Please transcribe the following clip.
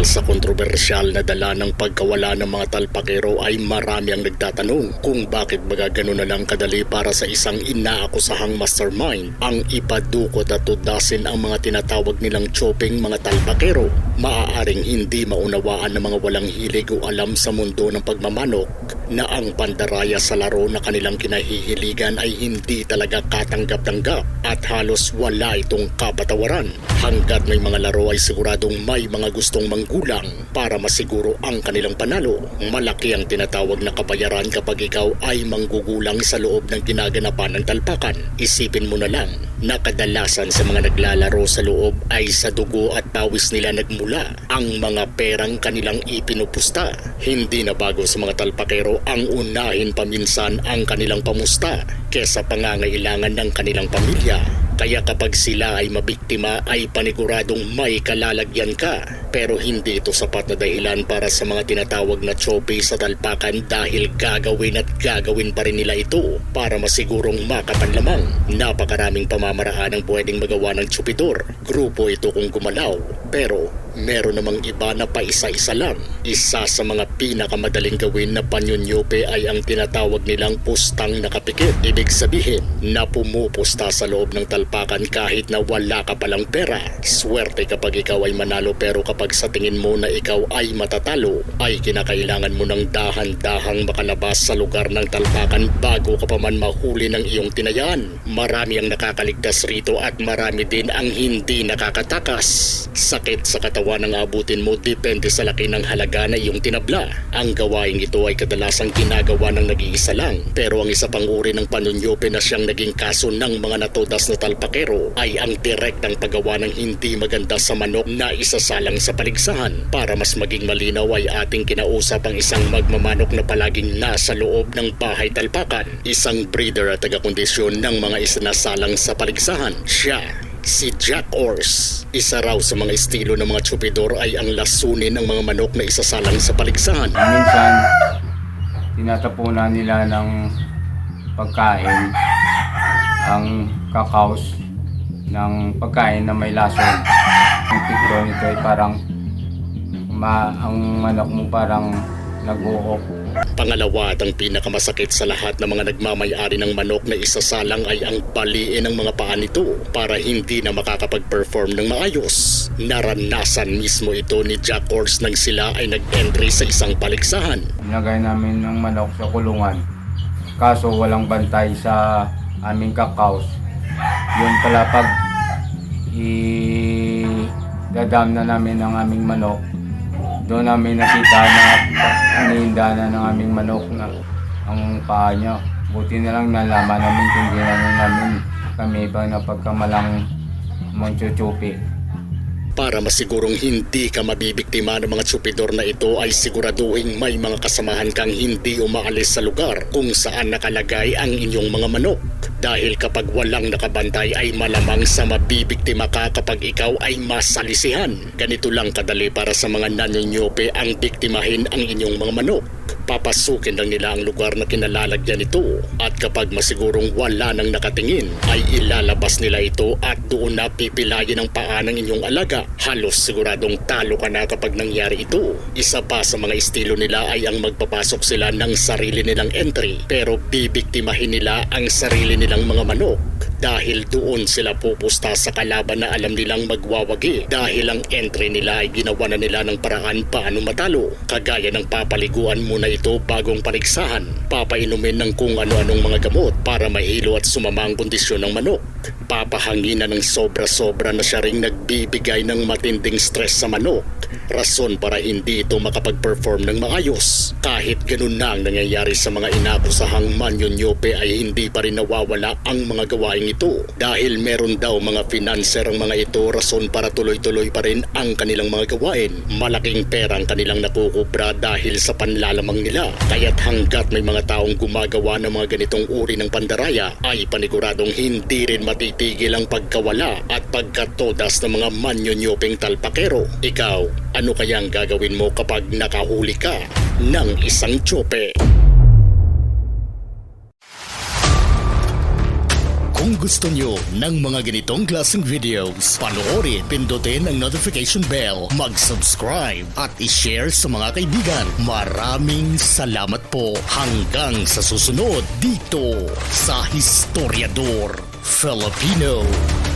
Dahil sa kontrobersyal na dala ng pagkawala ng mga talpakero ay marami ang nagtatanong kung bakit baga ganun na lang kadali para sa isang inaakusahang mastermind ang ipadukot at tudasin ang mga tinatawag nilang chopping mga talpakero. Maaaring hindi maunawaan ng mga walang hilig o alam sa mundo ng pagmamanok na ang pandaraya sa laro na kanilang kinahihiligan ay hindi talaga katanggap-tanggap at halos wala itong kapatawaran. Hanggat may mga laro ay siguradong may mga gustong manggulang para masiguro ang kanilang panalo. Malaki ang tinatawag na kabayaran kapag ikaw ay manggugulang sa loob ng ginaganapan ng talpakan. Isipin mo na lang na kadalasan sa mga naglalaro sa loob ay sa dugo at pawis nila nagmula ang mga perang kanilang ipinupusta. Hindi na bago sa mga talpakero ang unahin paminsan ang kanilang pamusta kesa pangangailangan ng kanilang pamilya. Kaya kapag sila ay mabiktima ay paniguradong may kalalagyan ka. Pero hindi ito sapat na dahilan para sa mga tinatawag na chope sa talpakan dahil gagawin at gagawin pa rin nila ito para masigurong makapanlamang. Napakaraming pamamaraan ang pwedeng magawa ng chupidor. Grupo ito kung gumalaw. Pero meron namang iba na paisa-isa lang. Isa sa mga pinakamadaling gawin na panyunyope ay ang tinatawag nilang pustang nakapikit. Ibig sabihin na pumupusta sa loob ng talpakan kahit na wala ka palang pera. Swerte kapag ikaw ay manalo pero kapag sa tingin mo na ikaw ay matatalo, ay kinakailangan mo ng dahan-dahang makalabas sa lugar ng talpakan bago ka pa man mahuli ng iyong tinayaan. Marami ang nakakaligtas rito at marami din ang hindi nakakatakas. Sakit sa katawan ang abutin mo depende sa laki ng halaga na iyong tinabla. Ang gawaing ito ay kadalasang ginagawa ng nag-iisa lang. Pero ang isa pang uri ng panunyope na siyang naging kaso ng mga natodas na talpakero ay ang direktang paggawa ng hindi maganda sa manok na isasalang sa paligsahan. Para mas maging malinaw ay ating kinausap ang isang magmamanok na palaging nasa loob ng bahay talpakan. Isang breeder at taga-kondisyon ng mga isinasalang sa paligsahan. Siya Si Jack Ors, isa raw sa mga estilo ng mga chupidor ay ang lasunin ng mga manok na isasalang sa paligsahan. Minsan, tinatapunan nila ng pagkain ang kakaos ng pagkain na may lason. Ang pikro nito ay parang ma ang manok mo parang nag-uok. Pangalawa at ang pinakamasakit sa lahat ng mga nagmamayari ng manok na isasalang ay ang baliin ng mga paa nito para hindi na makakapag-perform ng maayos. Naranasan mismo ito ni Jack Ors nang sila ay nag-entry sa isang paligsahan. Nilagay namin ng manok sa kulungan. Kaso walang bantay sa aming kakaos. Yun pala pag i-dadam na namin ang aming manok, doon namin nakita na iniinda na ng aming manok na ang paa niya. Buti na lang nalaman namin kung ginano namin kami ba na pagkamalang magchuchupi. Para masigurong hindi ka mabibiktima ng mga tsupidor na ito ay siguraduhin may mga kasamahan kang hindi umaalis sa lugar kung saan nakalagay ang inyong mga manok. Dahil kapag walang nakabantay ay malamang sa mabibiktima ka kapag ikaw ay masalisihan. Ganito lang kadali para sa mga nanonyope ang biktimahin ang inyong mga manok. Papasukin lang nila ang lugar na kinalalagyan nito at kapag masigurong wala nang nakatingin ay ilalabas nila ito at doon na pipilayin ang paa ng inyong alaga. Halos siguradong talo ka na kapag nangyari ito. Isa pa sa mga estilo nila ay ang magpapasok sila ng sarili nilang entry pero bibiktimahin nila ang sarili nilang mga manok dahil doon sila pupusta sa kalaban na alam nilang magwawagi dahil ang entry nila ay ginawa na nila ng paraan paano matalo. Kagaya ng papaliguan muna ito bagong paligsahan, papainumin ng kung ano-anong mga gamot para mahilo at sumama ang kondisyon ng manok. Papahangin na ng sobra-sobra na siya ring nagbibigay ng matinding stress sa manok. Rason para hindi ito makapag-perform ng maayos. Kahit ganun na ang nangyayari sa mga inakusahang manyonyope ay hindi pa rin nawawala ang mga gawaing ito. Dahil meron daw mga financer ang mga ito rason para tuloy-tuloy pa rin ang kanilang mga gawain. Malaking pera ang kanilang nakukubra dahil sa panlalamang nila. Kaya't hanggat may mga taong gumagawa ng mga ganitong uri ng pandaraya ay paniguradong hindi rin matitigil ang pagkawala at pagkatodas ng mga manyonyoping talpakero. Ikaw, ano kaya ang gagawin mo kapag nakahuli ka ng isang tsope? Kung gusto nyo ng mga ganitong klaseng videos, panoorin, pindutin ang notification bell, mag-subscribe at i-share sa mga kaibigan. Maraming salamat po hanggang sa susunod dito sa Historiador Filipino.